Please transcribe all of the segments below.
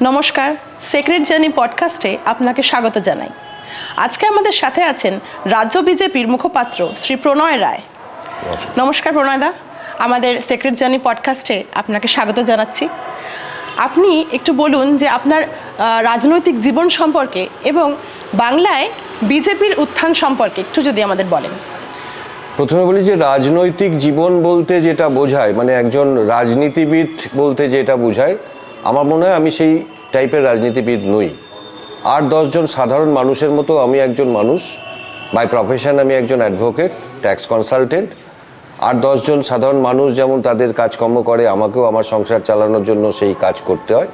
নমস্কার secret journey পডকাস্টে আপনাকে স্বাগত জানাই। আজকে আমাদের সাথে আছেন রাজ্য বিজেপির মুখপাত্র শ্রী প্রণয় রায়। নমস্কার প্রণয়দা আমাদের সেক্রেট জার্নি পডকাস্টে আপনাকে স্বাগত জানাচ্ছি। আপনি একটু বলুন যে আপনার রাজনৈতিক জীবন সম্পর্কে এবং বাংলায় বিজেপির উত্থান সম্পর্কে একটু যদি আমাদের বলেন। প্রথমে বলি যে রাজনৈতিক জীবন বলতে যেটা বোঝায় মানে একজন রাজনীতিবিদ বলতে যেটা বোঝায় আমার মনে হয় আমি সেই টাইপের রাজনীতিবিদ নই। আর দশজন সাধারণ মানুষের মতো আমি একজন মানুষ বাই প্রফেশন আমি একজন অ্যাডভোকেট ট্যাক্স কনসালটেন্ট আর দশজন সাধারণ মানুষ যেমন তাদের কাজকর্ম করে, আমাকেও আমার সংসার চালানোর জন্য সেই কাজ করতে হয়।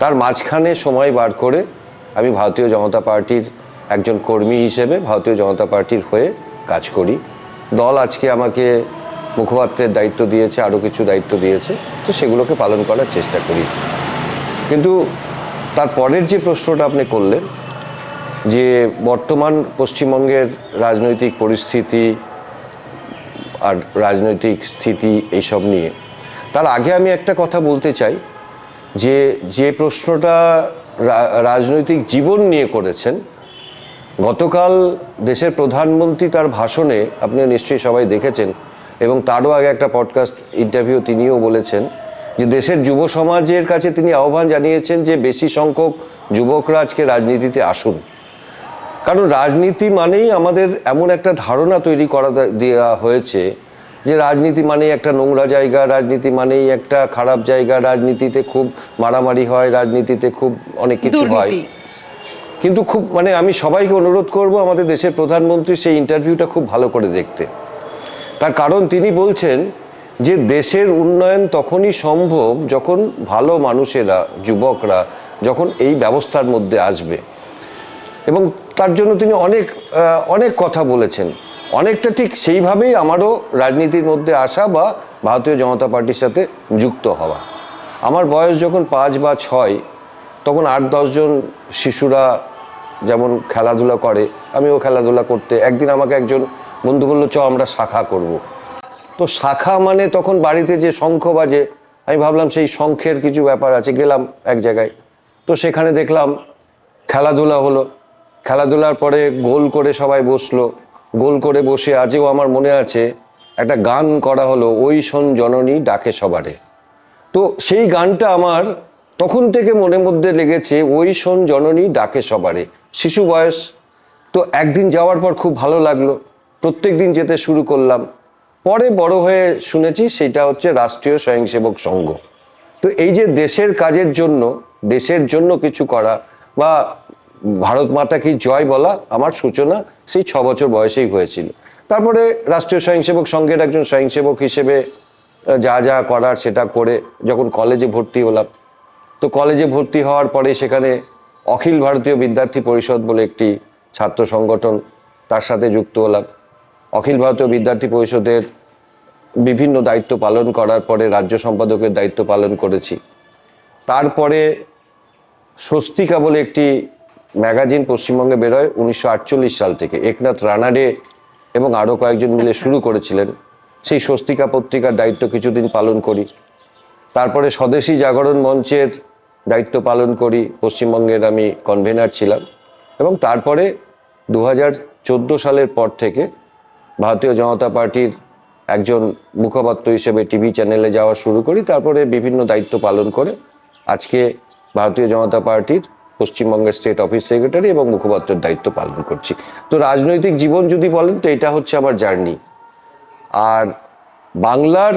তার মাঝখানে সময় বার করে আমি ভারতীয় জনতা পার্টির একজন কর্মী হিসেবে ভারতীয় জনতা পার্টির হয়ে কাজ করি। দল আজকে আমাকে মুখপাত্রের দায়িত্ব দিয়েছে, আরও কিছু দায়িত্ব দিয়েছে, তো সেগুলোকে পালন করার চেষ্টা করি। কিন্তু তার পরের যে প্রশ্নটা আপনি করলেন, যে বর্তমান পশ্চিমবঙ্গের রাজনৈতিক পরিস্থিতি আর রাজনৈতিক স্থিতি এইসব নিয়ে, তার আগে আমি একটা কথা বলতে চাই, যে যে প্রশ্নটা রাজনৈতিক জীবন নিয়ে করেছেন, গতকাল দেশের প্রধানমন্ত্রী তার ভাষণে আপনি নিশ্চয়ই সবাই দেখেছেন এবং তারও আগে একটা পডকাস্ট ইন্টারভিউ তিনিও বলেছেন যে দেশের যুব সমাজের কাছে তিনি আহ্বান জানিয়েছেন যে বেশি সংখ্যক যুবকরা আজকে রাজনীতিতে আসুন। কারণ রাজনীতি মানেই আমাদের এমন একটা ধারণা তৈরি করা দেওয়া হয়েছে যে রাজনীতি মানেই একটা নোংরা জায়গা রাজনীতি মানেই একটা খারাপ জায়গা রাজনীতিতে খুব মারামারি হয় রাজনীতিতে খুব অনেক কিছু হয়। কিন্তু খুব মানে আমি সবাইকে অনুরোধ করব আমাদের দেশের প্রধানমন্ত্রী সেই ইন্টারভিউটা খুব ভালো করে দেখতে। তার কারণ তিনি বলছেন যে দেশের উন্নয়ন তখনই সম্ভব যখন ভালো মানুষেরা, যুবকরা যখন এই ব্যবস্থার মধ্যে আসবে। এবং তার জন্য তিনি অনেক অনেক কথা বলেছেন। অনেকটা ঠিক সেইভাবেই আমারও রাজনীতির মধ্যে আসা বা ভারতীয় জনতা পার্টির সাথে যুক্ত হওয়া। আমার বয়স যখন পাঁচ বা ছয়, তখন আট দশজন শিশুরা যেমন খেলাধুলা করে, আমিও খেলাধুলা করতে, একদিন আমাকে একজন বন্ধু বলল, চ, আমরা শাখা করব। তো শাখা মানে তখন বাড়িতে যে শঙ্খ বাজে আমি ভাবলাম সেই শঙ্খের কিছু ব্যাপার আছে, গেলাম এক জায়গায়। তো সেখানে দেখলাম খেলাধুলা হলো। খেলাধুলার পরে গোল করে সবাই বসল। গোল করে বসে আজও আমার মনে আছে, একটা গান করা হলো, ওই শোন জননী ডাকে সবারে। তো সেই গানটা আমার তখন থেকে মনের মধ্যে লেগেছে, ওই শোন জননী ডাকে সবারে। শিশু বয়স। তো একদিন যাওয়ার পর খুব ভালো লাগল। প্রত্যেক দিন যেতে শুরু করলাম। পরে বড় হয়ে শুনেছি সেটা হচ্ছে রাষ্ট্রীয় স্বয়ংসেবক সংঘ। তো এই যে দেশের কাজের জন্য, দেশের জন্য কিছু করা বা ভারত মাতা কি জয় বলা আমার সূচনা সেই ছ বছর বয়সেই হয়েছিল। তারপরে রাষ্ট্রীয় স্বয়ংসেবক সংঘের একজন স্বয়ংসেবক হিসেবে যা যা করার সেটা করে যখন কলেজে ভর্তি হলাম। তো কলেজে ভর্তি হওয়ার পরে সেখানে অখিল ভারতীয় বিদ্যার্থী পরিষদ বলে একটি ছাত্র সংগঠন তার সাথে যুক্ত হলাম। অখিল ভারতীয় বিদ্যার্থী পরিষদের বিভিন্ন দায়িত্ব পালন করার পরে রাজ্য সম্পাদকের দায়িত্ব পালন করেছি। তারপরে স্বস্তিকা বলে একটি ম্যাগাজিন পশ্চিমবঙ্গে বেরোয় উনিশশো আটচল্লিশ সাল থেকে। একনাথ রানাডে এবং আরও কয়েকজন মিলে শুরু করেছিলেন। সেই স্বস্তিকা পত্রিকার দায়িত্ব কিছুদিন পালন করি। তারপরে স্বদেশী জাগরণ মঞ্চের দায়িত্ব পালন করি। পশ্চিমবঙ্গের আমি কনভেনার ছিলাম। এবং তারপরে দু হাজার চোদ্দ সালের পর থেকে ভারতীয় জনতা পার্টির একজন মুখপাত্র হিসেবে টিভি চ্যানেলে যাওয়া শুরু করি, তারপরে বিভিন্ন দায়িত্ব পালন করে আজকে ভারতীয় জনতা পার্টির পশ্চিমবঙ্গের স্টেট অফিস সেক্রেটারি এবং মুখপাত্রের দায়িত্ব পালন করছি। তো রাজনৈতিক জীবন যদি বলেন, তো এটা হচ্ছে আমার জার্নি। আর বাংলার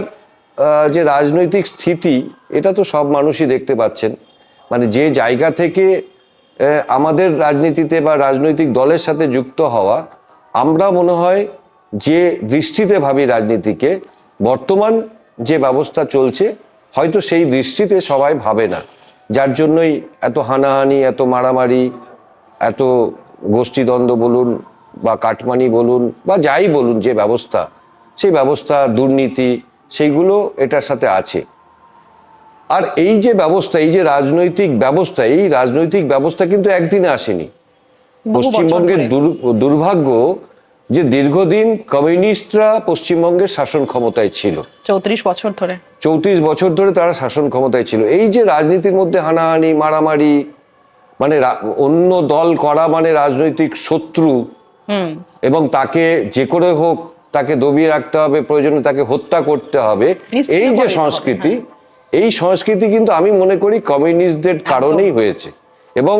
যে রাজনৈতিক স্থিতি, এটা তো সব মানুষই দেখতে পাচ্ছেন। মানে যে জায়গা থেকে আমাদের রাজনীতিতে বা রাজনৈতিক দলের সাথে যুক্ত হওয়া, আমরা মনে হয় যে দৃষ্টিতে ভাবি রাজনীতিকে বর্তমান যে ব্যবস্থা চলছে হয়তো সেই দৃষ্টিতে সবাই ভাবে না। যার জন্যই এত হানাহানি এত মারামারি এত গোষ্ঠীদ্বন্দ্ব বলুন বা কাটমানি বলুন বা যাই বলুন যে ব্যবস্থা সেই ব্যবস্থা দুর্নীতি সেইগুলো এটার সাথে আছে। আর এই যে ব্যবস্থা এই যে রাজনৈতিক ব্যবস্থা এই রাজনৈতিক ব্যবস্থা কিন্তু একদিনে আসেনি। পশ্চিমবঙ্গের দুর্ভাগ্য যে দীর্ঘদিন কমিউনিস্টরা পশ্চিমবঙ্গের শাসন ক্ষমতায় ছিল। চৌত্রিশ বছর ধরে। চৌত্রিশ বছর ধরে তারা শাসন ক্ষমতায় ছিল। এই যে রাজনীতির মধ্যে হানাহানি মারামারি মানে অন্য দল করা মানে রাজনৈতিক শত্রু এবং তাকে যে করে হোক তাকে দবিয়ে রাখতে হবে প্রয়োজনে তাকে হত্যা করতে হবে এই যে সংস্কৃতি এই সংস্কৃতি কিন্তু আমি মনে করি কমিউনিস্টদের কারণেই হয়েছে এবং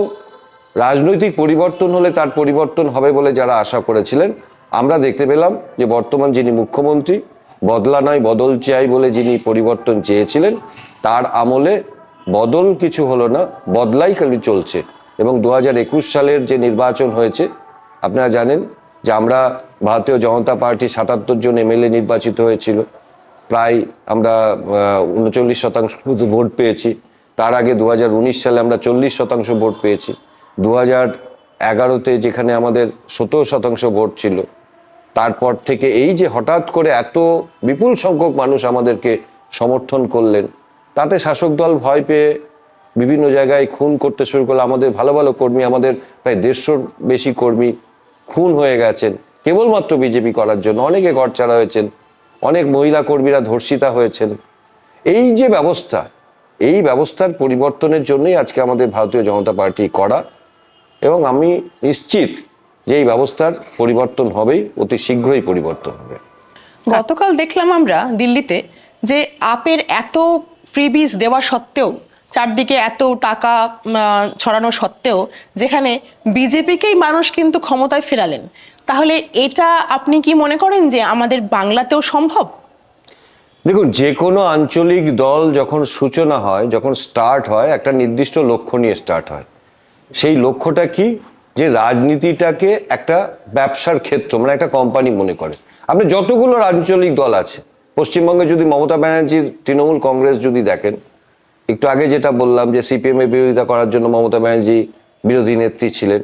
রাজনৈতিক পরিবর্তন হলে তার পরিবর্তন হবে বলে যারা আশা করেছিলেন আমরা দেখতে পেলাম যে বর্তমান যিনি মুখ্যমন্ত্রী, বদলা নয় বদল চাই বলে যিনি পরিবর্তন চেয়েছিলেন, তার আমলে বদল কিছু হলো না, বদলাই খালি চলছে। এবং দু হাজার একুশ সালের যে নির্বাচন হয়েছে, আপনারা জানেন যে আমরা ভারতীয় জনতা পার্টি সাতাত্তর জন এমএলএ নির্বাচিত হয়েছিল। প্রায় আমরা উনচল্লিশ শতাংশ ভোট পেয়েছি। তার আগে দু হাজার উনিশ সালে আমরা চল্লিশ শতাংশ ভোট পেয়েছি। দু হাজার এগারোতে যেখানে আমাদের সতেরো শতাংশ ভোট ছিল তারপর থেকে এই যে হঠাৎ করে এত বিপুল সংখ্যক মানুষ আমাদেরকে সমর্থন করলেন, তাতে শাসক দল ভয় পেয়ে বিভিন্ন জায়গায় খুন করতে শুরু করল। আমাদের ভালো ভালো কর্মী, আমাদের প্রায় দেড়শোর বেশি কর্মী খুন হয়ে গেছেন, কেবলমাত্র বিজেপি করার জন্য। অনেকে ঘর ছাড়া হয়েছেন, অনেক মহিলা কর্মীরা ধর্ষিতা হয়েছেন। এই যে ব্যবস্থা, এই ব্যবস্থার পরিবর্তনের জন্যই আজকে আমাদের ভারতীয় জনতা পার্টি করা এবং আমি নিশ্চিত যে এই ব্যবস্থার পরিবর্তন হবেই অতি শীঘ্রই পরিবর্তন হবে। গতকাল দেখলাম আমরা দিল্লিতে যে আপের এত ফ্রিবিজ দেওয়া সত্ত্বেও চারদিকে এত টাকা ছড়ানো সত্ত্বেও যেখানে বিজেপিকেই মানুষ কিন্তু ক্ষমতায় ফেরালেন। তাহলে এটা আপনি কি মনে করেন যে আমাদের বাংলাতেও সম্ভব? দেখুন যে কোনো আঞ্চলিক দল যখন সূচনা হয় যখন স্টার্ট হয় একটা নির্দিষ্ট লক্ষ্য নিয়ে স্টার্ট হয়। সেই লক্ষ্যটা কি? যে রাজনীতিটাকে একটা ব্যবসার ক্ষেত্র মানে একটা কোম্পানি মনে করে। আপনি যতগুলো আঞ্চলিক দল আছে, পশ্চিমবঙ্গে যদি মমতা ব্যানার্জির তৃণমূল কংগ্রেস যদি দেখেন, একটু আগে যেটা বললাম যে সিপিএম এর বিরোধিতা করার জন্য মমতা ব্যানার্জি বিরোধী নেত্রী ছিলেন।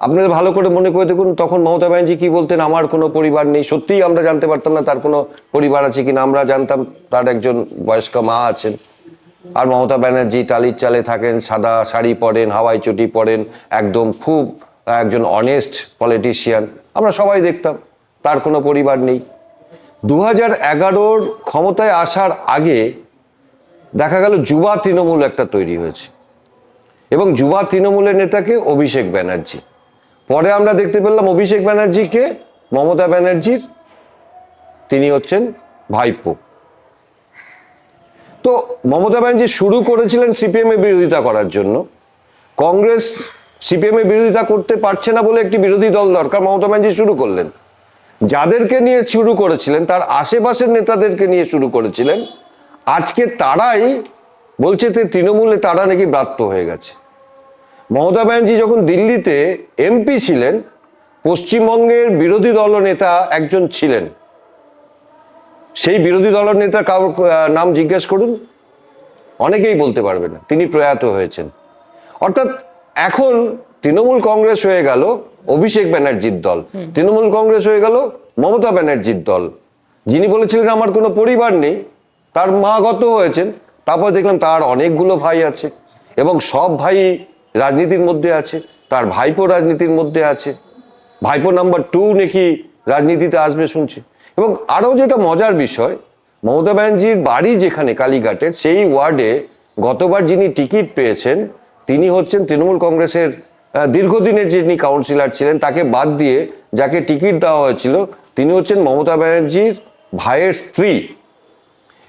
আপনারা ভালো করে মনে করে দেখুন, তখন মমতা ব্যানার্জি কি বলতেন, আমার কোনো পরিবার নেই। সত্যিই আমরা জানতে পারতাম না তার কোনো পরিবার আছে কিনা, আমরা জানতাম তার একজন বয়স্ক মা আছেন। আর মমতা ব্যানার্জি টালির চালে থাকেন, সাদা শাড়ি পরেন, হাওয়াই চটি পরেন, একদম খুব একজন অনেস্ট পলিটিশিয়ান আমরা সবাই দেখতাম, তার কোনো পরিবার নেই। দু হাজার এগারোর ক্ষমতায় আসার আগে দেখা গেল যুবা তৃণমূল একটা তৈরি হয়েছে। এবং যুবা তৃণমূলের নেতাকে অভিষেক ব্যানার্জি। পরে আমরা দেখতে পেলাম অভিষেক ব্যানার্জিকে মমতা ব্যানার্জির, তিনি হচ্ছেন ভাইপো। তো মমতা ব্যানার্জি শুরু করেছিলেন সিপিএম এর বিরোধিতা করার জন্য। কংগ্রেস সিপিএম এর বিরোধিতা করতে পারছে না বলে একটি বিরোধী দল দরকার। মমতা ব্যানার্জি শুরু করলেন। যাদেরকে নিয়ে শুরু করেছিলেন, তার আশেপাশের নেতাদেরকে নিয়ে শুরু করেছিলেন, আজকে তারাই বলছে যে তৃণমূলে তারা নাকি ব্রাত্য হয়ে গেছে। মমতা ব্যানার্জি যখন দিল্লিতে এমপি ছিলেন, পশ্চিমবঙ্গের বিরোধী দলনেতা একজন ছিলেন। সেই বিরোধী দলের নেতা কারোর নাম জিজ্ঞেস করুন। অনেকেই বলতে পারবে না, তিনি প্রয়াত হয়েছেন। অর্থাৎ এখন তৃণমূল কংগ্রেস হয়ে গেল অভিষেক ব্যানার্জির দল। তৃণমূল কংগ্রেস হয়ে গেল মমতা ব্যানার্জির দল। যিনি বলেছিলেন আমার কোনো পরিবার নেই তার মা গত হয়েছেন তারপর দেখলাম তার অনেকগুলো ভাই আছে এবং সব ভাই রাজনীতির মধ্যে আছে তার ভাইপো রাজনীতির মধ্যে আছে। ভাইপো নাম্বার টু নাকি রাজনীতিতে আসবে শুনছি। এবং আরও যেটা মজার বিষয় মমতা ব্যানার্জির বাড়ি যেখানে কালীঘাটের সেই ওয়ার্ডে গতবার যিনি টিকিট পেয়েছেন তিনি হচ্ছেন তৃণমূল কংগ্রেসের দীর্ঘদিনের যিনি কাউন্সিলর ছিলেন, তাকে বাদ দিয়ে যাকে টিকিট দেওয়া হয়েছিল, তিনি হচ্ছেন মমতা ব্যানার্জির ভাইয়ের স্ত্রী।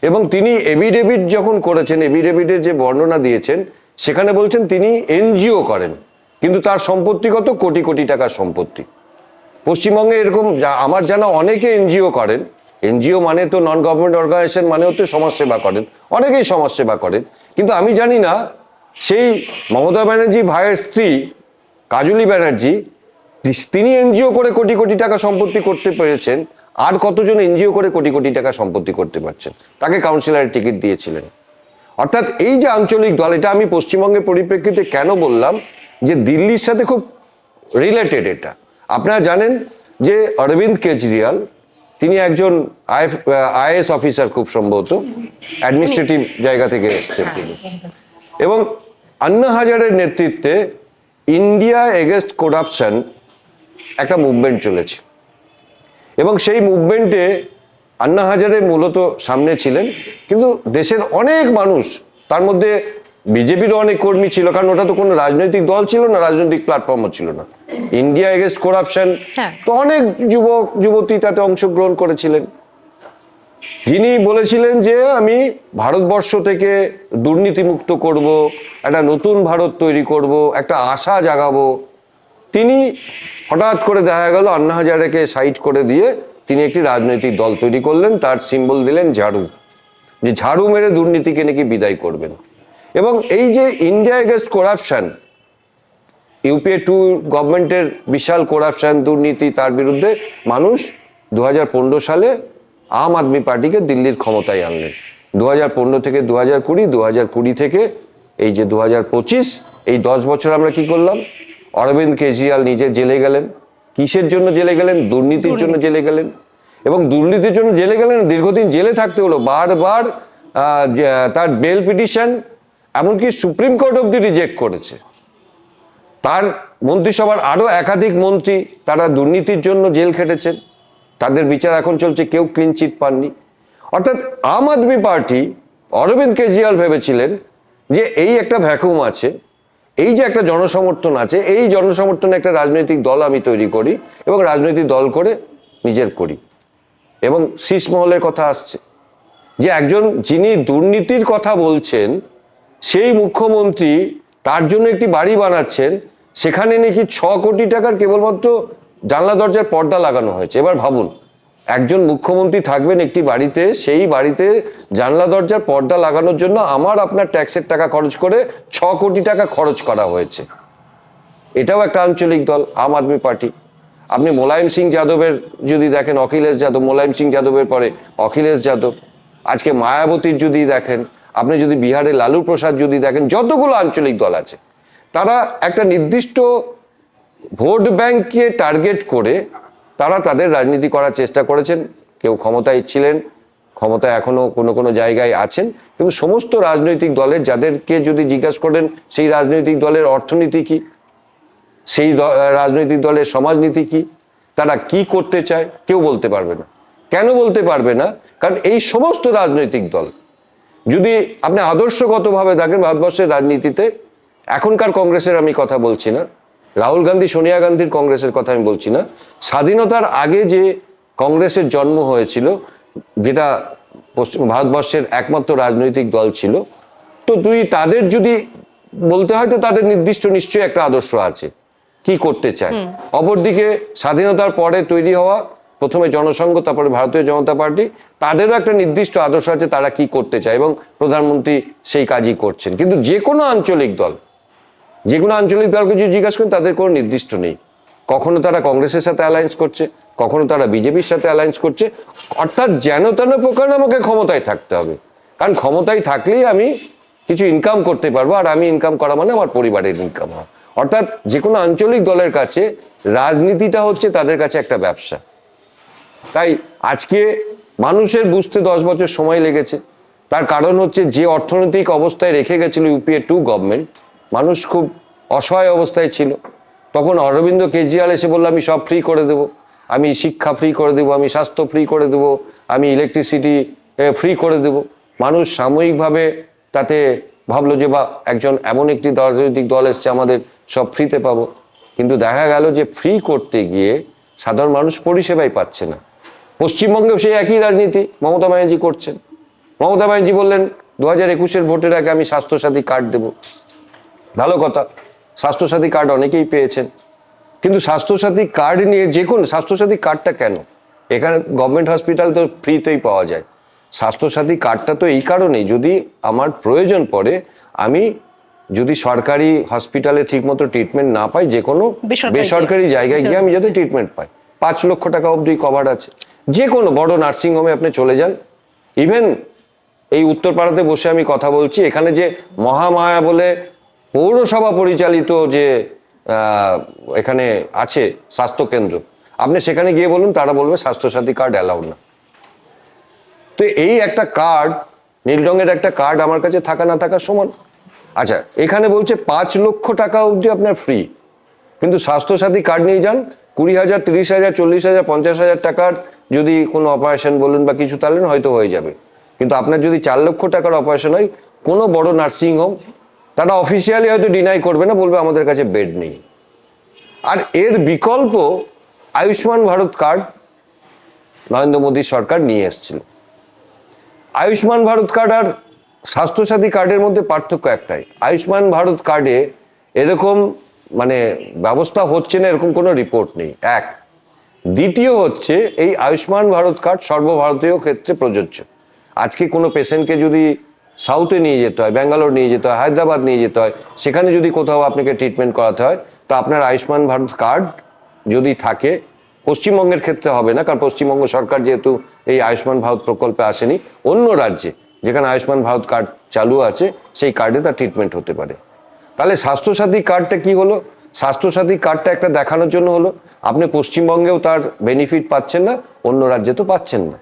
এবং তিনি এভিডেভিট যখন করেছেন এভিডেভিটের যে বর্ণনা দিয়েছেন, সেখানে বলছেন তিনি এনজিও করেন, কিন্তু তার সম্পত্তিগত কোটি কোটি টাকার সম্পত্তি। পশ্চিমবঙ্গে এরকম আমার জানা অনেকে এনজিও করেন। এনজিও মানে তো নন গভর্নমেন্ট অর্গানাইজেশন মানে হচ্ছে সমাজসেবা করেন। অনেকেই সমাজসেবা করেন। কিন্তু আমি জানি না সেই মমতা ব্যানার্জি ভাইয়ের স্ত্রী কাজলি ব্যানার্জি তিনি এনজিও করে কোটি কোটি টাকা সম্পত্তি করতে পেরেছেন আর কতজন এনজিও করে কোটি কোটি টাকা সম্পত্তি করতে পারছেন তাকে কাউন্সিলরের টিকিট দিয়েছিলেন। অর্থাৎ এই যে আঞ্চলিক দল এটা আমি পশ্চিমবঙ্গের পরিপ্রেক্ষিতে কেন বললাম যে দিল্লির সাথে খুব রিলেটেড এটা। আপনারা জানেন যে অরবিন্দ কেজরিওয়াল তিনি একজন আইএস অফিসার খুব সম্ভবত অ্যাডমিনিস্ট্রেটিভ জায়গা থেকে এসেছেন তিনি। এবং আন্না হাজারের নেতৃত্বে ইন্ডিয়া এগেনস্ট করাপশন একটা মুভমেন্ট চলেছে। এবং সেই মুভমেন্টে আন্না হাজারে মূলত সামনে ছিলেন কিন্তু দেশের অনেক মানুষ তার মধ্যে বিজেপিরও অনেক কর্মী ছিল কারণ ওটা তো কোনো রাজনৈতিক দল ছিল না রাজনৈতিক প্ল্যাটফর্মও ছিল না। ইন্ডিয়া এগেস্ট করাপশন হ্যাঁ। তো অনেক যুবক যুবতী তাতে অংশগ্রহণ করেছিলেন। যিনি বলেছিলেন যে আমি ভারতবর্ষ থেকে দুর্নীতিমুক্ত করব, একটা নতুন ভারত তৈরি করব, একটা আশা জাগাবো। তিনি হঠাৎ করে দেখা গেল আন্না হাজারেকে সাইড করে দিয়ে তিনি একটি রাজনৈতিক দল তৈরি করলেন, তার সিম্বল দিলেন ঝাড়ু। যে ঝাড়ু মেরে দুর্নীতিকে নাকি বিদায় করবেন। এবং এই যে India against corruption UPA two গভর্নমেন্টের বিশাল করাপশন, দুর্নীতি, তার বিরুদ্ধে মানুষ দু হাজার পনেরো সালে আম আদমি পার্টিকে দিল্লির ক্ষমতায় আনলেন। দু হাজার পনেরো থেকে দু হাজার কুড়ি দু হাজার কুড়ি থেকে এই যে দু হাজার পঁচিশ এই দশ বছর আমরা কি করলাম? অরবিন্দ কেজরিওয়াল নিজে জেলে গেলেন। কিসের জন্য জেলে গেলেন? দুর্নীতির জন্য জেলে গেলেন। এবং দুর্নীতির জন্য জেলে গেলেন দীর্ঘদিন জেলে থাকতে হলো। বারবার তার বেল পিটিশন এমনকি সুপ্রিম কোর্ট অব্দি রিজেক্ট করেছে। তার মন্ত্রিসভার আরও একাধিক মন্ত্রী তারা দুর্নীতির জন্য জেল খেটেছেন। তাদের বিচার এখন চলছে, কেউ ক্লিন চিট পাননি। অর্থাৎ আম আদমি পার্টি অরবিন্দ কেজরিওয়াল ভেবেছিলেন যে এই একটা ভ্যাকুম আছে, এই যে একটা জনসমর্থন আছে, এই জনসমর্থনে একটা রাজনৈতিক দল আমি তৈরি করি এবং রাজনৈতিক দল করে নিজের করি। এবং শীষ মহলের কথা আসছে যে একজন যিনি দুর্নীতির কথা বলছেন, সেই মুখ্যমন্ত্রী তার জন্য একটি বাড়ি বানাচ্ছেন, সেখানে নাকি ছ কোটি টাকার কেবলমাত্র জানলা দরজার পর্দা লাগানো হয়েছে। এবার ভাবুন, একজন মুখ্যমন্ত্রী থাকবেন একটি বাড়িতে, সেই বাড়িতে জানলা দরজার পর্দা লাগানোর জন্য আমার আপনার ট্যাক্সের টাকা খরচ করে ছ কোটি টাকা খরচ করা হয়েছে। এটাও একটা আঞ্চলিক দল, আম আদমি পার্টি। আপনি মোলায়েম সিং যাদবের যদি দেখেন, অখিলেশ যাদব, মোলায়েম সিং যাদবের পরে অখিলেশ যাদব। আজকে মায়াবতীর যদি দেখেন, আপনি যদি বিহারে লালু প্রসাদ যদি দেখেন, যতগুলো আঞ্চলিক দল আছে, তারা একটা নির্দিষ্ট ভোট ব্যাংককে টার্গেট করে তারা তাদের রাজনীতি করার চেষ্টা করেছেন। কেউ ক্ষমতায় ছিলেন ক্ষমতা এখনও কোনো কোনো জায়গায় আছেন। কিন্তু সমস্ত রাজনৈতিক দলের যাদেরকে যদি জিজ্ঞাসা করেন, সেই রাজনৈতিক দলের অর্থনীতি কি? সেই রাজনৈতিক দলের সমাজনীতি কি? তারা কি করতে চায়? কেউ বলতে পারবে না। কেন বলতে পারবে না? কারণ এই সমস্ত রাজনৈতিক দল, যদি আপনি আদর্শগতভাবে দেখেন ভারতবর্ষের রাজনীতিতে, এখনকার কংগ্রেসের আমি কথা বলছি না। রাহুল গান্ধী সোনিয়া গান্ধীর কংগ্রেসের কথা আমি বলছি না। স্বাধীনতার আগে যে কংগ্রেসের জন্ম হয়েছিল যেটা পশ্চিম ভারতবর্ষের একমাত্র রাজনৈতিক দল ছিল তো তুই তাদের যদি বলতে হয় তো তাদের নির্দিষ্ট নিশ্চয়ই একটা আদর্শ আছে। কি করতে চায়? অপরদিকে স্বাধীনতার পরে তৈরি হওয়া প্রথমে জনসংঘ তারপরে ভারতীয় জনতা পার্টি তাদেরও একটা নির্দিষ্ট আদর্শ আছে তারা কি করতে চায় এবং প্রধানমন্ত্রী সেই কাজই করছেন। কিন্তু যে কোনো আঞ্চলিক দল যে কোনো আঞ্চলিক দলকে যদি জিজ্ঞাসা করেন, তাদের কোনো নির্দিষ্ট নেই। কখনো তারা কংগ্রেসের সাথে অ্যালায়েন্স করছে, কখনো তারা বিজেপির সাথে অ্যালায়েন্স করছে। অর্থাৎ যেন তেন প্রকার আমাকে ক্ষমতায় থাকতে হবে। কারণ ক্ষমতায় থাকলেই আমি কিছু ইনকাম করতে পারব, আর আমি ইনকাম করা মানে আমার পরিবারের ইনকাম হয় অর্থাৎ যে কোনো আঞ্চলিক দলের কাছে রাজনীতিটা হচ্ছে তাদের কাছে একটা ব্যবসা। তাই আজকে মানুষের বুঝতে দশ বছর সময় লেগেছে। তার কারণ হচ্ছে যে অর্থনৈতিক অবস্থায় রেখে গেছিল ইউপিএ টু গভর্নমেন্ট মানুষ খুব অসহায় অবস্থায় ছিল। তখন অরবিন্দ কেজরিওয়াল এসে বলল, আমি সব ফ্রি করে দেবো। আমি শিক্ষা ফ্রি করে দেবো, আমি স্বাস্থ্য ফ্রি করে দেবো, আমি ইলেকট্রিসিটি ফ্রি করে দেবো। মানুষ সাময়িকভাবে তাতে ভাবলো যে বা একজন এমন একটি রাজনৈতিক দল এসছে, আমাদের সব ফ্রিতে পাবো। কিন্তু দেখা গেল যে ফ্রি করতে গিয়ে সাধারণ মানুষ পরিষেবাই পাচ্ছে না। পশ্চিমবঙ্গেও সেই একই রাজনীতি মমতা ব্যানার্জি করছেন। মমতা ব্যানার্জি বললেন, দু হাজার একুশের ভোটের আগে আমি স্বাস্থ্যসাথী কার্ড দেবো। ভালো কথা। স্বাস্থ্যসাথী কার্ড অনেকেই পেয়েছেন। কিন্তু স্বাস্থ্যসাথী কার্ড নিয়ে যে কোনো স্বাস্থ্যসাথী কার্ডটা কেন? এখানে গভর্নমেন্ট হসপিটাল তো ফ্রিতেই পাওয়া যায়। স্বাস্থ্যসাথী কার্ডটা তো এই কারণেই। যদি আমার প্রয়োজন পড়ে আমি যদি সরকারি হসপিটালে ঠিকমতো ট্রিটমেন্ট না পাই যে কোনো বেসরকারি জায়গায় গিয়ে আমি যাতে ট্রিটমেন্ট পাই। পাঁচ লক্ষ টাকা অবধি কভার আছে। যে কোনো বড় নার্সিংহোমে আপনি চলে যান। ইভেন এই উত্তরপাড়াতে বসে আমি কথা বলছি। এখানে যে মহামায়া বলে পৌরসভা পরিচালিত যে এখানে আছে স্বাস্থ্যকেন্দ্র, আপনি সেখানে গিয়ে বলুন, তারা বলবে স্বাস্থ্যসাথী কার্ড অ্যালাউড না। তো এই একটা কার্ড, নীল রঙের একটা কার্ড আমার কাছে থাকা না থাকা সমান। আচ্ছা এখানে বলছে পাঁচ লক্ষ টাকা অবধি আপনার ফ্রি কিন্তু স্বাস্থ্যসাথী কার্ড নিয়ে যান, কুড়ি হাজার, তিরিশ হাজার, চল্লিশ হাজার, পঞ্চাশ হাজার টাকার যদি কোনো অপারেশন বলুন বা কিছু, তাহলে হয়তো হয়ে যাবে। কিন্তু আপনার যদি চার লক্ষ টাকার অপারেশন হয়, কোনো বড় নার্সিং হোম তারা অফিসিয়ালি হয়তো ডিনাই করবে না, বলবে আমাদের কাছে বেড নেই। আর এর বিকল্প আয়ুষ্মান ভারত কার্ড নরেন্দ্র মোদী সরকার নিয়ে এসেছিল। আয়ুষ্মান ভারত কার্ড আর স্বাস্থ্যসাথী কার্ডের মধ্যে পার্থক্য একটাই। আয়ুষ্মান ভারত কার্ডে এরকম মানে ব্যবস্থা হচ্ছে না, এরকম কোনো রিপোর্ট নেই। এক, দ্বিতীয় হচ্ছে এই আয়ুষ্মান ভারত কার্ড সর্বভারতীয় ক্ষেত্রে প্রযোজ্য। আজকে কোনো পেশেন্টকে যদি সাউথে নিয়ে যেতে হয়, ব্যাঙ্গালোর নিয়ে যেতে হয়, হায়দ্রাবাদ নিয়ে যেতে হয়, সেখানে যদি কোথাও আপনাকে ট্রিটমেন্ট করাতে হয়, তো আপনার আয়ুষ্মান ভারত কার্ড যদি থাকে, পশ্চিমবঙ্গের ক্ষেত্রে হবে না, কারণ পশ্চিমবঙ্গ সরকার যেহেতু এই আয়ুষ্মান ভারত প্রকল্পে আসেনি, অন্য রাজ্যে যেখানে আয়ুষ্মান ভারত কার্ড চালু আছে, সেই কার্ডে তার ট্রিটমেন্ট হতে পারে। তাহলে স্বাস্থ্যসাথী কার্ডটা কি হলো? স্বাস্থ্যসাথী কার্ডটা একটা দেখানোর জন্য হলো, আপনি পশ্চিমবঙ্গেও তার বেনিফিট পাচ্ছেন না, অন্য রাজ্যে তো পাচ্ছেন না।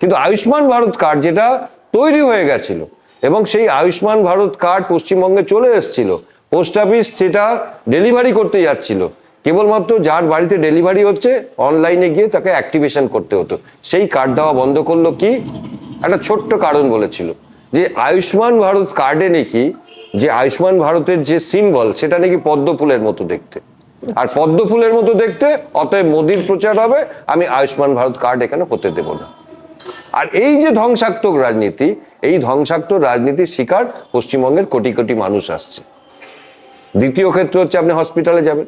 কিন্তু আয়ুষ্মান ভারত কার্ড যেটা তৈরি হয়ে গেছিল এবং সেই আয়ুষ্মান ভারত কার্ড পশ্চিমবঙ্গে চলে এসেছিল। পোস্ট অফিস সেটা ডেলিভারি করতে যাচ্ছিল। কেবলমাত্র যার বাড়িতে ডেলিভারি হচ্ছে, অনলাইনে গিয়ে তাকে অ্যাক্টিভেশন করতে হতো। সেই কার্ড দেওয়া বন্ধ করল কি? একটা ছোট্ট কারণ বলেছিল যে আয়ুষ্মান ভারত কার্ডে নাকি যে আয়ুষ্মান ভারতের যে সিম্বল সেটা নাকি পদ্ম ফুলের মতো দেখতে। আর পদ্ম ফুলের মতো দেখতে, অতএব মোদির প্রচার হবে, আমি আয়ুষ্মান ভারত কার্ড এখানে হতে দেবো না। আর এই যে ধ্বংসাত্মক রাজনীতি, এই ধ্বংসাত্মক রাজনীতির শিকার পশ্চিমবঙ্গের কোটি কোটি মানুষ আসছে। দ্বিতীয় ক্ষেত্র হচ্ছে আপনি হসপিটালে যাবেন।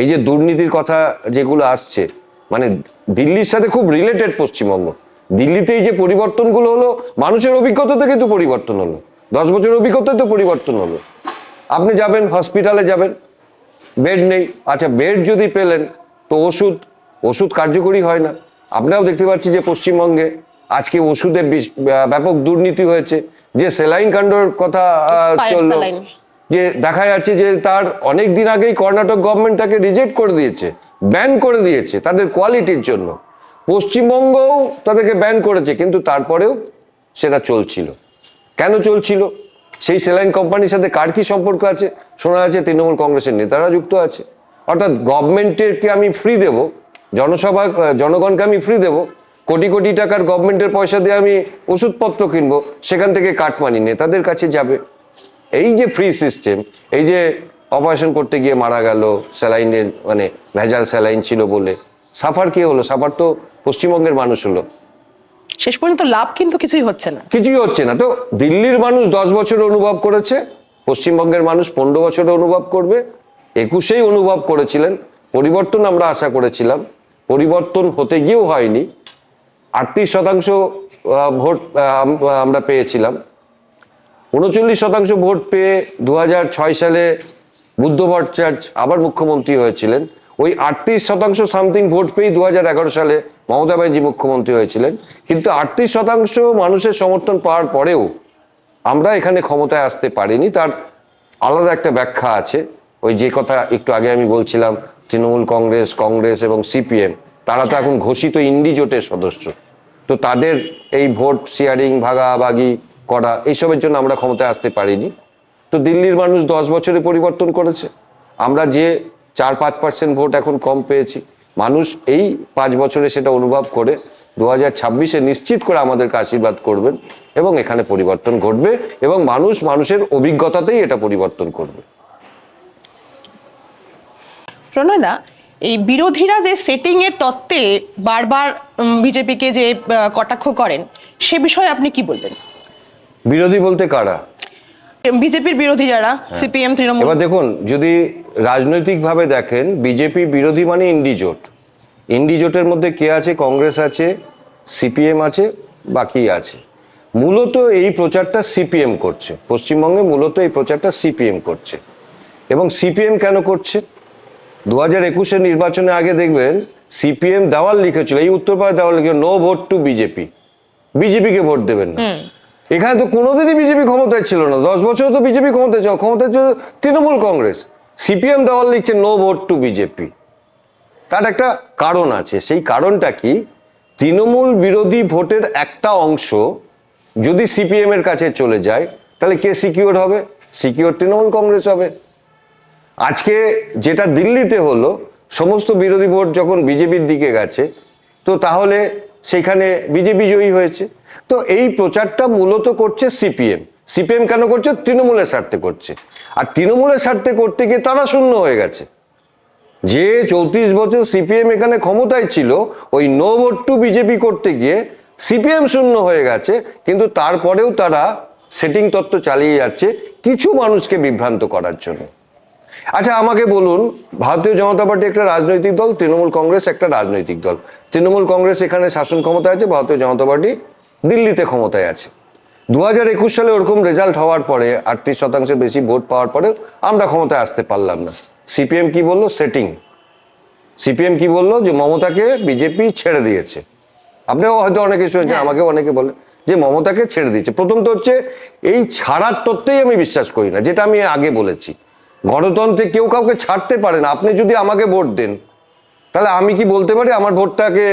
এই যে দুর্নীতির কথা যেগুলো আসছে মানে দিল্লির সাথে খুব রিলেটেড পশ্চিমবঙ্গ। দিল্লিতে এই যে পরিবর্তনগুলো হলো, মানুষের অভিজ্ঞতা থেকে তো পরিবর্তন হলো। দশ বছর অভিজ্ঞতায় তো পরিবর্তন হলো। আপনি যাবেন হসপিটালে যাবেন বেড নেই। আচ্ছা বেড যদি পেলেন, তো ওষুধ ওষুধ কার্যকরী হয় না। আমরাও দেখতে পাচ্ছি যে পশ্চিমবঙ্গে আজকে ওষুধের ব্যাপক দুর্নীতি হয়েছে। যে সেলাইন কাণ্ডর কথা Expired যে দেখা যাচ্ছে যে তার অনেক দিন আগেই কর্ণাটক গভর্নমেন্ট তাকে রিজেক্ট করে দিয়েছে ব্যান করে দিয়েছে তাদের কোয়ালিটির জন্য। পশ্চিমবঙ্গও তাদেরকে ব্যান করেছে কিন্তু তারপরেও সেটা চলছিল। কেন চলছিল? সেই সেলাইন কোম্পানির সাথে কার কি সম্পর্ক আছে? শোনা যাচ্ছে তৃণমূল কংগ্রেসের নেতারা যুক্ত আছে। অর্থাৎ গভর্নমেন্টেরকে আমি ফ্রি দেব জনসভা জনগণকে আমি ফ্রি দেব কোটি কোটি টাকার গভর্নমেন্টের পয়সা দিয়ে আমি ওষুধপত্র কিনবো সেখান থেকে কাটমানি নেতাদের কাছে যাবে। এই যে ফ্রি সিস্টেম এই যে অপারেশন করতে গিয়ে মারা গেল স্যালাইনের মানে ভেজাল স্যালাইন ছিল বলে সাফার কে হলো? সাফার তো পশ্চিমবঙ্গের মানুষ হলো। শেষ পর্যন্ত লাভ কিন্তু কিছুই হচ্ছে না। কিছুই হচ্ছে না। তো দিল্লির মানুষ দশ বছর অনুভব করেছে পশ্চিমবঙ্গের মানুষ পনেরো বছর অনুভব করবে একুশেই অনুভব করেছিলেন। পরিবর্তন আমরা আশা করেছিলাম। পরিবর্তন হতে গিয়েও হয়নি। আটত্রিশ শতাংশ ভোট আমরা পেয়েছিলাম। উনচল্লিশ শতাংশ ভোট পেয়ে দু সালে বুদ্ধ ভট্টাচার্য আবার মুখ্যমন্ত্রী হয়েছিলেন। ওই আটত্রিশ শতাংশ সামথিং ভোট পেয়েই দু সালে মমতা ব্যানার্জি মুখ্যমন্ত্রী হয়েছিলেন। কিন্তু আটত্রিশ শতাংশ মানুষের সমর্থন পাওয়ার পরেও আমরা এখানে ক্ষমতায় আসতে পারিনি। তার আলাদা একটা ব্যাখ্যা আছে। ওই যে কথা একটু আগে আমি বলছিলাম, তৃণমূল কংগ্রেস কংগ্রেস এবং সিপিএম। তারা তো এখন ঘোষিত ইন্ডি জোটের সদস্য। তো তাদের এই ভোট শেয়ারিং ভাগাভাগি করা এইসবের জন্য আমরা ক্ষমতায় আসতে পারিনি। তো দিল্লির মানুষ দশ বছরে পরিবর্তন করেছে। আমরা যে চার পাঁচ পার্সেন্ট ভোট এখন কম পেয়েছি মানুষ এই পাঁচ বছরে সেটা অনুভব করে দু হাজার ছাব্বিশে নিশ্চিত করে আমাদেরকে আশীর্বাদ করবেন এবং এখানে পরিবর্তন ঘটবে এবং মানুষ মানুষের অভিজ্ঞতাতেই এটা পরিবর্তন করবে। প্রণয়দা এই বিরোধীরা যে সেটিং এর তত্ত্বে বারবার বিজেপিকে যে কটাক্ষ করেন সে বিষয়ে আপনি কি বলবেন? বিরোধী বলতে কারা? বিজেপির বিরোধী যারা সিপিএম তৃণমূল। এবার দেখুন যদি রাজনৈতিকভাবে দেখেন বিজেপি বিরোধী মানে ইন্ডি জোট ইন্ডিজোট। ইন্ডিজোটের মধ্যে কে আছে? কংগ্রেস আছে সিপিএম আছে বাকি আছে। মূলত এই প্রচারটা সিপিএম করছে। পশ্চিমবঙ্গে মূলত এই প্রচারটা সিপিএম করছে। এবং সিপিএম কেন করছে? দু হাজার একুশের নির্বাচনের আগে দেখবেন সিপিএম দেওয়াল লিখেছিল এই উত্তরপাড়া দেওয়াল লিখে নো ভোট টু বিজেপি। বিজেপিকে ভোট দেবেন না। এখানে তো কোনোদিনই বিজেপি ক্ষমতায় ছিল না। দশ বছর তো বিজেপি ক্ষমতায় ছিল। ক্ষমতায় ছিল তৃণমূল কংগ্রেস। সিপিএম দেওয়াল লিখছে নো ভোট টু বিজেপি। তার একটা কারণ আছে। সেই কারণটা কি? তৃণমূল বিরোধী ভোটের একটা অংশ যদি সিপিএম এর কাছে চলে যায় তাহলে কে সিকিউর হবে? সিকিউর তৃণমূল কংগ্রেস হবে। আজকে যেটা দিল্লিতে হলো, সমস্ত বিরোধী ভোট যখন বিজেপির দিকে গেছে, তো তাহলে সেখানে বিজেপি জয়ী হয়েছে। তো এই প্রচারটা মূলত করছে সিপিএম। সিপিএম কেন করছে? তৃণমূলের স্বার্থে করছে। আর তৃণমূলের স্বার্থে করতে গিয়ে তারা শূন্য হয়ে গেছে। যে চৌত্রিশ বছর সিপিএম এখানে ক্ষমতায় ছিল, ওই নো ভোট টু বিজেপি করতে গিয়ে সিপিএম শূন্য হয়ে গেছে, কিন্তু তারপরেও তারা সেটিং তত্ত্ব চালিয়ে যাচ্ছে কিছু মানুষকে বিভ্রান্ত করার জন্য। আচ্ছা আমাকে বলুন ভারতীয় জনতা পার্টি একটা রাজনৈতিক দল তৃণমূল কংগ্রেস একটা রাজনৈতিক দল। তৃণমূল কংগ্রেস এখানে শাসন ক্ষমতায় আছে ভারতীয় জনতা পার্টি দিল্লিতে ক্ষমতায় আছে। দু হাজার একুশ সালে ওরকম রেজাল্ট হওয়ার পরে আটত্রিশ শতাংশের বেশি ভোট পাওয়ার পরে আমরা ক্ষমতায় আসতে পারলাম না। সিপিএম কি বলল? সেটিং সিপিএম কি বলল? যে মমতাকে বিজেপি ছেড়ে দিয়েছে। আপনিও হয়তো অনেকে শুনেছেন হ্যাঁ। আমাকে অনেকে বলে যে মমতাকে ছেড়ে দিয়েছে। প্রথম তো হচ্ছে এই ছাড়ার তত্ত্বেই আমি বিশ্বাস করি না যেটা আমি আগে বলেছি। গণতন্ত্রে কেউ কাউকে ছাড়তে পারে না। আপনি যদি আমাকে ভোট দেন, তাহলে আমি কি বলতে পারি আমার ভোটটাকে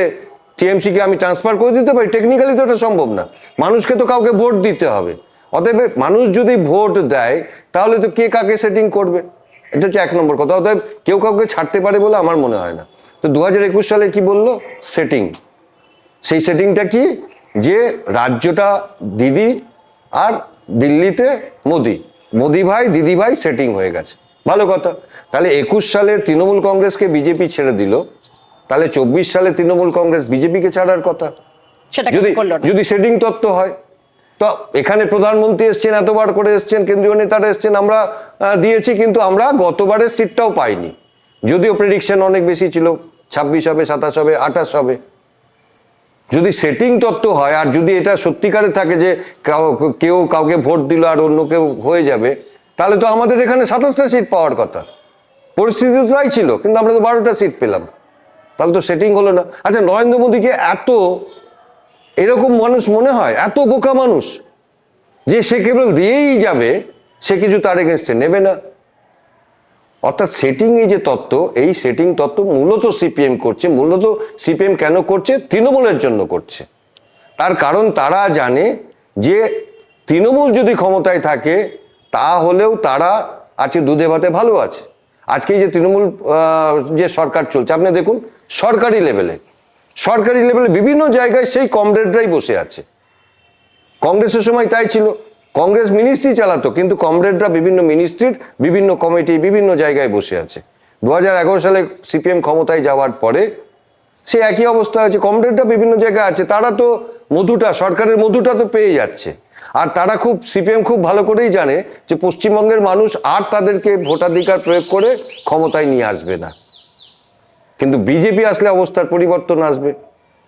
টিএমসি কে আমি ট্রান্সফার করে দিতে পারি? টেকনিক্যালি তো এটা সম্ভব না। মানুষকে তো কাউকে ভোট দিতে হবে। অতএব মানুষ যদি ভোট দেয়, তাহলে তো কে কাকে সেটিং করবে? এটা হচ্ছে এক নম্বর কথা। অতএব কেউ কাউকে ছাড়তে পারে বলে আমার মনে হয় না। তো দু হাজার একুশ সালে কি বলল? সেটিং সেই সেটিংটা কি? যে রাজ্যটা দিদি আর দিল্লিতে মোদি। মোদি ভাই দিদি ভাই সেটিং হয়ে গেছে। ভালো কথা। তাহলে একুশ সালে তৃণমূল কংগ্রেসকে বিজেপি ছেড়ে দিল। তাহলে চব্বিশ সালে তৃণমূল কংগ্রেস বিজেপিকে ছাড়ার কথা। যদি যদি সেটিং তত্ত্ব হয় তো এখানে প্রধানমন্ত্রী এসছেন এতবার করে এসছেন কেন্দ্রীয় নেতারা এসছেন আমরা দিয়েছি কিন্তু আমরা গতবারের সিটটাও পাইনি। যদিও প্রেডিকশন অনেক বেশি ছিল ছাব্বিশ হবে সাতাশ হবে আঠাশ হবে। যদি সেটিং তত্ত্ব হয়, আর যদি এটা সত্যিকারে থাকে যে কাউ- কেউ কাউকে ভোট দিল আর অন্য কেউ হয়ে যাবে, তাহলে তো আমাদের এখানে সাতাশটা সিট পাওয়ার কথা। পরিস্থিতি তো তাই ছিল, কিন্তু আমরা তো বারোটা সিট পেলাম। তাহলে তো সেটিং হলো না। আচ্ছা নরেন্দ্র মোদীকে এত এরকম মানুষ মনে হয়? এত বোকা মানুষ? যে সে কেবল দিয়েই যাবে, সে কিছু তার এগেনস্টে নেবে না। অর্থাৎ সেটিং এই যে তত্ত্ব, এই সেটিং তত্ত্ব মূলত সিপিএম করছে, মূলত সিপিএম কেন করছে? তৃণমূলের জন্য করছে। তার কারণ তারা জানে যে তৃণমূল যদি ক্ষমতায় থাকে, তাহলেও তারা আছে, দুধে ভাতে ভালো আছে। আজকে যে তৃণমূল যে সরকার চলছে, আপনি দেখুন, সরকারি লেভেলে সরকারি লেভেলে বিভিন্ন জায়গায় সেই কমরেডরাই বসে আছে। কংগ্রেসের সময় তাই ছিল। কংগ্রেস মিনিস্ট্রি চালাতো, কিন্তু কমরেডরা বিভিন্ন মিনিস্ট্রির বিভিন্ন কমিটি বিভিন্ন জায়গায় বসে আছে। দু হাজার এগারো সালে সিপিএম ক্ষমতায় যাওয়ার পরে সে একই অবস্থা হয়েছে, কমরেডরা বিভিন্ন জায়গায় আছে, তারা তো মধুটা, সরকারের মধুটা তো পেয়ে যাচ্ছে। আর তারা খুব, সিপিএম খুব ভালো করেই জানে যে পশ্চিমবঙ্গের মানুষ আর তাদেরকে ভোটাধিকার প্রয়োগ করে ক্ষমতায় নিয়ে আসবে না। কিন্তু বিজেপি আসলে অবস্থার পরিবর্তন আসবে।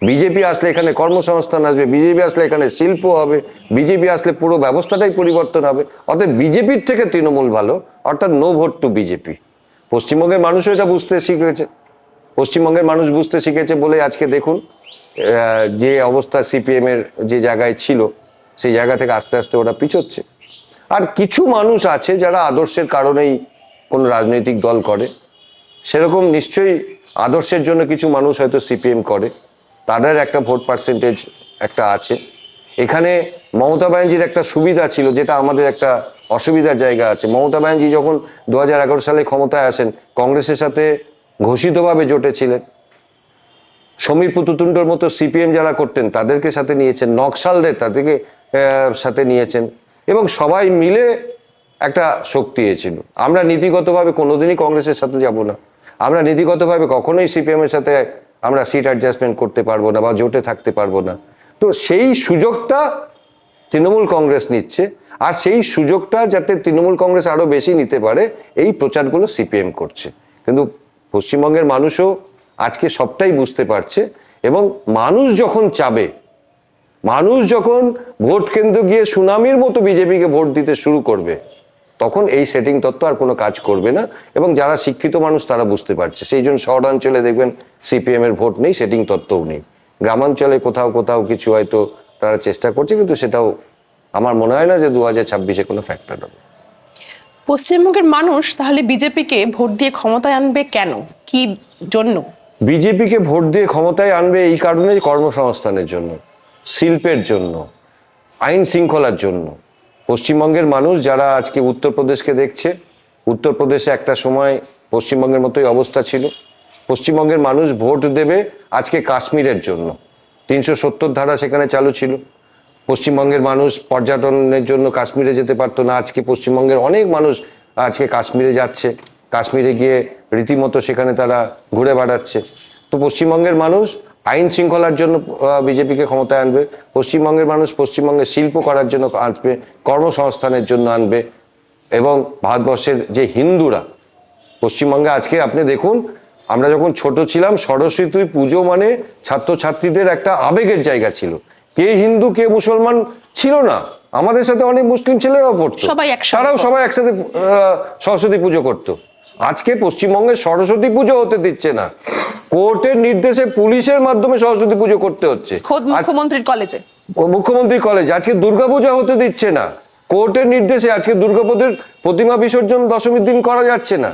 বিজেপি আসলে এখানে কর্মসংস্থান আসবে, বিজেপি আসলে এখানে শিল্প হবে, বিজেপি আসলে পুরো ব্যবস্থাটাই পরিবর্তন হবে। অর্থাৎ বিজেপির থেকে তৃণমূল ভালো, অর্থাৎ নো ভোট টু বিজেপি। পশ্চিমবঙ্গের মানুষও এটা বুঝতে শিখেছে। পশ্চিমবঙ্গের মানুষ বুঝতে শিখেছে বলে আজকে দেখুন যে অবস্থা সিপিএম এর যে জায়গায় ছিল, সেই জায়গা থেকে আস্তে আস্তে ওরা পিছোচ্ছে। আর কিছু মানুষ আছে যারা আদর্শের কারণেই কোনো রাজনৈতিক দল করে। সেরকম নিশ্চয়ই আদর্শের জন্য কিছু মানুষ হয়তো সিপিএম করে। তাদের একটা ভোট পার্সেন্টেজ একটা আছে। এখানে মমতা ব্যানার্জির একটা সুবিধা ছিল, যেটা আমাদের একটা অসুবিধার জায়গা আছে। মমতা ব্যানার্জি যখন দু হাজার এগারো সালে ক্ষমতায় আসেন, কংগ্রেসের সাথে ঘোষিতভাবে জোটেছিলেন। সমীর পুতুতুণ্ডর মতো সিপিএম যারা করতেন, তাদেরকে সাথে নিয়েছেন। নকশালদের তাদেরকে সাথে নিয়েছেন। এবং সবাই মিলে একটা শক্তি এসেছিল আমরা নীতিগতভাবে কোনোদিনই কংগ্রেসের সাথে যাব না। আমরা নীতিগতভাবে কখনোই সিপিএমের সাথে আমরা সিট অ্যাডজাস্টমেন্ট করতে পারব না বা জোটে থাকতে পারব না। তো সেই সুযোগটা তৃণমূল কংগ্রেস নিচ্ছে, আর সেই সুযোগটা যাতে তৃণমূল কংগ্রেস আরও বেশি নিতে পারে, এই প্রচারগুলো সিপিএম করছে। কিন্তু পশ্চিমবঙ্গের মানুষও আজকে সবটাই বুঝতে পারছে এবং মানুষ যখন চাবে, মানুষ যখন ভোট কেন্দ্র গিয়ে সুনামির মতো বিজেপিকে ভোট দিতে শুরু করবে তখন এই সেটিং তত্ত্ব আর কোনো কাজ করবে না এবং যারা শিক্ষিত মানুষ তারা বুঝতে পারছে। সেই জন্য শহরাঞ্চলে দেখবেন সিপিএম এর ভোট নেই সেটিং তত্ত্বও নেই। গ্রামাঞ্চলে কোথাও কোথাও কিছু হয়তো তারা চেষ্টা করছে কিন্তু সেটাও আমার মনে হয় না যে দু হাজার ছাব্বিশে কোনো ফ্যাক্টর হবে। পশ্চিমবঙ্গের মানুষ তাহলে বিজেপিকে ভোট দিয়ে ক্ষমতায় আনবে কেন? কি জন্য? বিজেপিকে ভোট দিয়ে ক্ষমতায় আনবে এই কারণে কর্মসংস্থানের জন্য শিল্পের জন্য আইন শৃঙ্খলার জন্য। পশ্চিমবঙ্গের মানুষ যারা আজকে উত্তরপ্রদেশকে দেখছে, উত্তরপ্রদেশে একটা সময় পশ্চিমবঙ্গের মতোই অবস্থা ছিল। পশ্চিমবঙ্গের মানুষ ভোট দেবে আজকে কাশ্মীরের জন্য। তিনশো সত্তর ধারা সেখানে চালু ছিল। পশ্চিমবঙ্গের মানুষ পর্যটনের জন্য কাশ্মীরে যেতে পারতো না। আজকে পশ্চিমবঙ্গের অনেক মানুষ আজকে কাশ্মীরে যাচ্ছে। কাশ্মীরে গিয়ে রীতিমতো সেখানে তারা ঘুরে বেড়াচ্ছে। তো পশ্চিমবঙ্গের মানুষ আইন শৃঙ্খলার জন্য বিজেপিকে ক্ষমতায় আনবে পশ্চিমবঙ্গের মানুষ পশ্চিমবঙ্গে শিল্প করার জন্য আনবে কর্মসংস্থানের জন্য আনবে এবং ভারতবর্ষের যে হিন্দুরা পশ্চিমবঙ্গে আজকে আপনি দেখুন আমরা যখন ছোট ছিলাম সরস্বতী পুজো মানে ছাত্রছাত্রীদের একটা আবেগের জায়গা ছিল। কে হিন্দু কে মুসলমান ছিল না। আমাদের সাথে অনেক মুসলিম ছেলেরাও পড়তো। সবাই তারাও সবাই একসাথে সরস্বতী পুজো করতো। আজকে পশ্চিমবঙ্গে সরস্বতী পুজো হতে দিচ্ছে না। কোর্টের নির্দেশে পুলিশের মাধ্যমে সরস্বতী পুজো করতে হচ্ছে। খোদ মুখ্যমন্ত্রীর কলেজে। মুখ্যমন্ত্রী কলেজ। আজকে দুর্গাপূজা হতে দিচ্ছে না। কোর্টের নির্দেশে আজকে দুর্গাপুজোর প্রতিমা বিসর্জন দশমীর দিন করা যাচ্ছে না।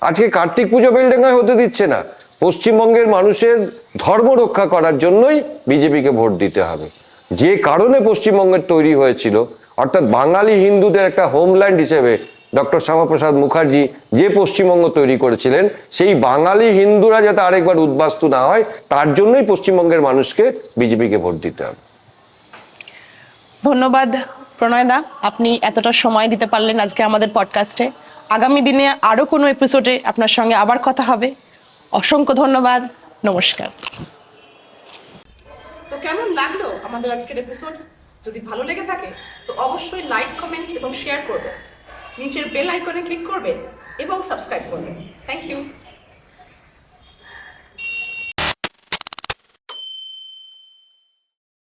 আজকে কার্তিক পুজো বেলডাঙ্গায় হতে দিচ্ছে না। পশ্চিমবঙ্গের মানুষের ধর্ম রক্ষা করার জন্যই বিজেপিকে ভোট দিতে হবে। যে কারণে পশ্চিমবঙ্গের তৈরি হয়েছিল অর্থাৎ বাঙালি হিন্দুদের একটা হোমল্যান্ড হিসেবে ডক্টর শ্যামাপ্রসাদ মুখার্জি যে পশ্চিমবঙ্গ তৈরি করেছিলেন সেই বাঙালি হিন্দুরা যাতে আরেকবার উদ্বাস্তু না হয় তার জন্যই পশ্চিমবঙ্গের মানুষকে বিজেপিকে ভোট দিতে হবে। ধন্যবাদ প্রণয়দা আপনি এতটা সময় দিতে পারলেন আজকে আমাদের পডকাস্টে আগামী দিনে আরও কোনো এপিসোডে আপনার সঙ্গে আবার কথা হবে। অসংখ্য ধন্যবাদ নমস্কার। তো কেমন লাগল আমাদের আজকের এপিসোড যদি ভালো লেগে থাকে তো অবশ্যই লাইক কমেন্ট এবং শেয়ার করবেন। নিচের বেল আইকনে ক্লিক করবেন এবং সাবস্ক্রাইব করবেন থ্যাংক ইউ